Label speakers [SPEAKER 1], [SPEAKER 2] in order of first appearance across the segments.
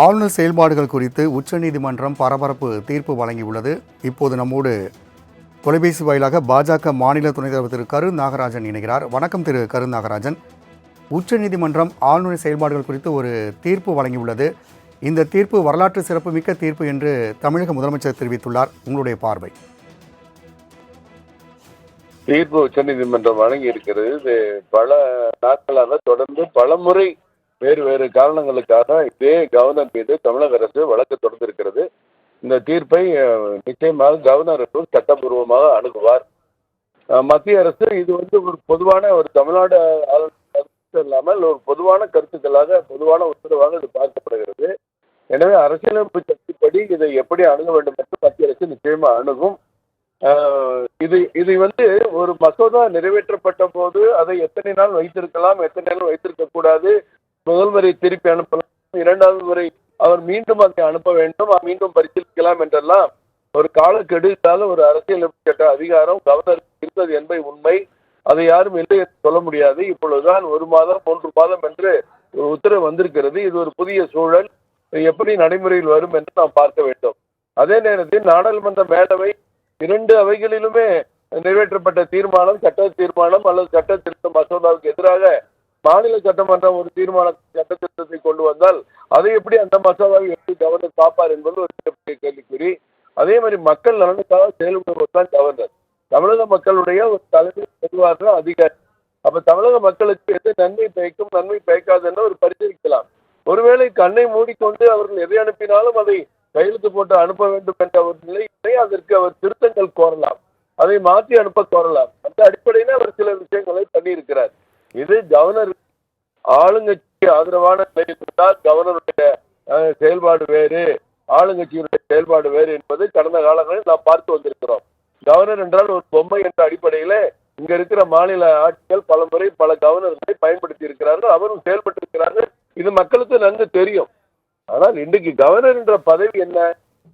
[SPEAKER 1] ஆளுநர் செயல்பாடுகள் குறித்து உச்சநீதிமன்றம் பரபரப்பு தீர்ப்பு வழங்கியுள்ளது. இப்போது நம்மோடு தொலைபேசி வாயிலாக பாஜக மாநில துணைத் தலைவர் திரு கரு நாகராஜன் இணைகிறார். வணக்கம் திரு கரு நாகராஜன். உச்சநீதிமன்றம் ஆளுநர் செயல்பாடுகள் குறித்து ஒரு தீர்ப்பு வழங்கியுள்ளது. இந்த தீர்ப்பு வரலாற்று சிறப்புமிக்க தீர்ப்பு என்று தமிழக முதலமைச்சர் தெரிவித்துள்ளார். உங்களுடைய பார்வை.
[SPEAKER 2] தீர்ப்பு உச்சநீதிமன்றம் வழங்கி இருக்கிறது பல நாட்களாக தொடர்ந்து பல முறை வேறு வேறு காரணங்களுக்காக இதே கவர்னர் மீது தமிழக அரசு வழக்கு தொடர்ந்திருக்கிறது இந்த தீர்ப்பை நிச்சயமாக கவர்னர் அவர்கள் சட்டப்பூர்வமாக அணுகுவார். மத்திய அரசு இது வந்து ஒரு பொதுவான ஒரு தமிழ்நாடு கருத்து இல்லாமல் ஒரு பொதுவான கருத்துக்களாக பொதுவான உத்தரவாக இது பார்க்கப்படுகிறது. எனவே அரசியலமைப்பு சட்டப்படி இதை எப்படி அணுக வேண்டும் என்று மத்திய அரசு நிச்சயமா அணுகும். இது இது வந்து ஒரு மசோதா நிறைவேற்றப்பட்ட போது அதை எத்தனை நாள் வைத்திருக்கலாம் எத்தனை நாள் வைத்திருக்க கூடாது முதல் திருப்பி அனுப்பலாம். இரண்டாவது முறை அவர் மீண்டும் அதை அனுப்ப வேண்டும். மீண்டும் பரிசீலிக்கலாம் என்றெல்லாம் ஒரு காலக்கெடு இல்லாத ஒரு அரசியல் கட்ட அதிகாரம் கவர்னர் இருந்தது என்பதை உண்மை. அதை யாரும் இல்லை என்று சொல்ல முடியாது. இப்பொழுதுதான் ஒரு மாதம் மூன்று மாதம் என்று ஒரு உத்தரவு வந்திருக்கிறது. இது ஒரு புதிய சூழல். எப்படி நடைமுறையில் வரும் என்று நாம் பார்க்க வேண்டும். அதே நேரத்தில் நாடாளுமன்ற மேலவை இரண்டு அவைகளிலுமே நிறைவேற்றப்பட்ட தீர்மானம் சட்ட தீர்மானம் அல்லது சட்ட திருத்த மசோதாவுக்கு எதிராக மாநில சட்டமன்றம் ஒரு தீர்மான சட்ட திருத்தத்தை கொண்டு வந்தால் அதை எப்படி அந்த மசோதாவை எப்படி கவர்னர் பார்ப்பார் என்பது ஒரு மிகப்பெரிய கேள்விக்குறி. அதே மாதிரி மக்கள் நலனுக்காக செயல்படுவது தான் கவர்னர். தமிழக மக்களுடைய ஒரு தலைமை பொதுவாக அதிகாரி. அப்ப தமிழக மக்களுக்கு எது நன்மை பயக்கும் நன்மை பயக்காதுன்னு ஒரு பரிசீலிக்கலாம். ஒருவேளை கண்ணை மூடிக்கொண்டு அவர்கள் எதை அனுப்பினாலும் அதை கையெழுத்து போட்டு அனுப்ப வேண்டும் என்ற ஒரு நிலை இல்லை அதற்கு அவர் திருத்தங்கள் கோரலாம். அதை மாற்றி அனுப்ப கோரலாம். அந்த அடிப்படையில் அவர் சில விஷயங்களை பண்ணியிருக்கிறார். இது கவர்னர் ஆளுங்கட்சிக்கு ஆதரவான நிலையில் இருந்தால் கவர்னருடைய செயல்பாடு வேறு ஆளுங்கட்சியினுடைய செயல்பாடு வேறு என்பது கடந்த காலங்களில் நாம் பார்த்து வந்திருக்கிறோம். கவர்னர் என்றால் ஒரு பொம்மை என்ற அடிப்படையில இங்க இருக்கிற மாநில ஆட்சிகள் பல முறை பல கவர்னர்களை பயன்படுத்தி இருக்கிறார்கள் அவரும் செயல்பட்டு இருக்கிறார்கள். இது மக்களுக்கு நன்கு தெரியும். ஆனால் இன்றைக்கு கவர்னர் என்ற பதவி என்ன?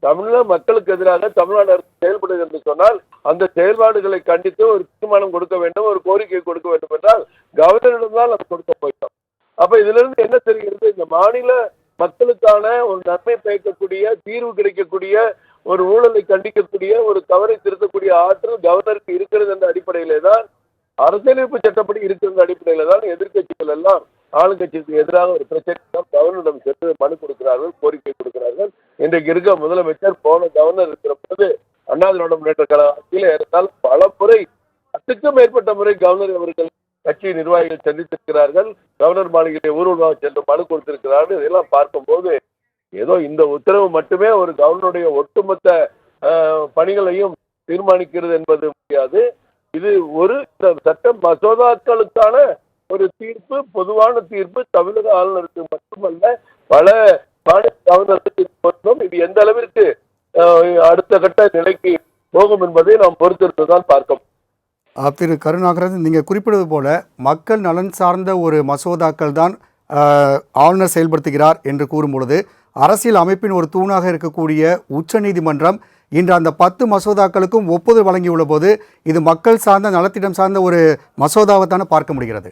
[SPEAKER 2] தமிழக மக்களுக்கு எதிராக தமிழ்நாடு அரசு செயல்படுகிறது என்று சொன்னால் அந்த செயல்பாடுகளை கண்டித்து ஒரு தீர்மானம் கொடுக்க வேண்டும் ஒரு கோரிக்கை கொடுக்க வேண்டும் என்றால் கவர்னரிடம் தான் அது கொடுக்க போயிட்டோம் அப்ப இதுல இருந்து என்ன தெரிகிறது? இந்த மாநில மக்களுக்கான ஒரு நன்மை பயக்கக்கூடிய தீர்வு கிடைக்கக்கூடிய ஒரு ஊழலை கண்டிக்கக்கூடிய ஒரு தவறை திருத்தக்கூடிய ஆற்றல் கவர்னருக்கு இருக்கிறது என்ற அடிப்படையிலே தான் அரசியலமைப்பு சட்டப்படி இருக்கிற அடிப்படையில தான் எதிர்க்கட்சிகள் எல்லாம் ஆளுங்கட்சிக்கு எதிராக ஒரு பிரச்சனை கவர்னரிடம் சென்று மனு கொடுக்கிறார்கள் கோரிக்கை கொடுக்கிறார்கள். இன்றைக்கு இருக்க முதலமைச்சர் போன கவர்னர் இருக்கிற போது அண்ணா திராவிட முன்னேற்ற கழக ஆட்சியில் ஏறத்தால் பல முறை பத்துக்கும் மேற்பட்ட முறை கவர்னர் அவர்கள் கட்சி நிர்வாகிகள் சந்தித்திருக்கிறார்கள். கவர்னர் மாளிகையை ஊர்வலமாக சென்று மனு கொடுத்திருக்கிறார்கள். இதெல்லாம் பார்க்கும்போது ஏதோ இந்த உத்தரவு மட்டுமே ஒரு கவர்னருடைய ஒட்டுமொத்த பணிகளையும் தீர்மானிக்கிறது என்பது முடியாது. இது ஒரு சட்ட மசோதாக்களுக்கான ஒரு தீர்ப்பு பொதுவான தீர்ப்பு தமிழக ஆளுநருக்கு மட்டுமல்ல பல மாநில கவர்னருக்கு இது பொருந்தும். இது எந்த அளவிற்கு அடுத்த கட்ட நிலைக்கு போகும் என்பதை நாம் பொறுத்திருந்துதான் பார்க்க
[SPEAKER 1] திரு கருநாகராஜன் நீங்கள் குறிப்பிடுவது போல மக்கள் நலன் சார்ந்த ஒரு மசோதாக்கள் தான் ஆளுநர் செயல்படுத்துகிறார் என்று கூறும் பொழுது அரசியல் அமைப்பின் ஒரு தூணாக இருக்கக்கூடிய உச்சநீதிமன்றம் இன்று அந்த பத்து மசோதாக்களுக்கும் ஒப்புதல் வழங்கியுள்ள போது இது மக்கள் சார்ந்த நலத்திடம் சார்ந்த ஒரு மசோதாவைத்தானே பார்க்க முடிகிறது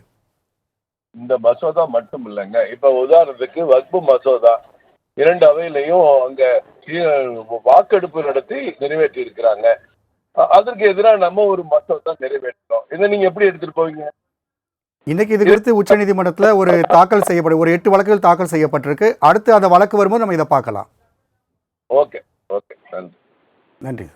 [SPEAKER 2] இந்த மசோதா மட்டும் இல்லைங்க இப்ப உதாரணத்துக்கு வக்பு மசோதா இரண்டு அவையிலையும் அங்க வாக்கெடுப்பு நடத்தி நிறைவேற்றி இருக்கிறாங்க அதற்கு எதிராக நம்ம ஒரு மசோதா நிறைவேற்றணும். இதை நீங்க எப்படி எடுத்துட்டு போவீங்க?
[SPEAKER 1] இன்னைக்கு இது குறித்து உச்சநீதிமன்றத்தில் ஒரு தாக்கல் செய்யப்படும் ஒரு எட்டு வழக்குகள் தாக்கல் செய்யப்பட்டிருக்கு. அடுத்து அந்த வழக்கு வரும்போது நம்ம இதை பார்க்கலாம்.
[SPEAKER 2] ஓகே ஓகே நன்றி.
[SPEAKER 1] நன்றி.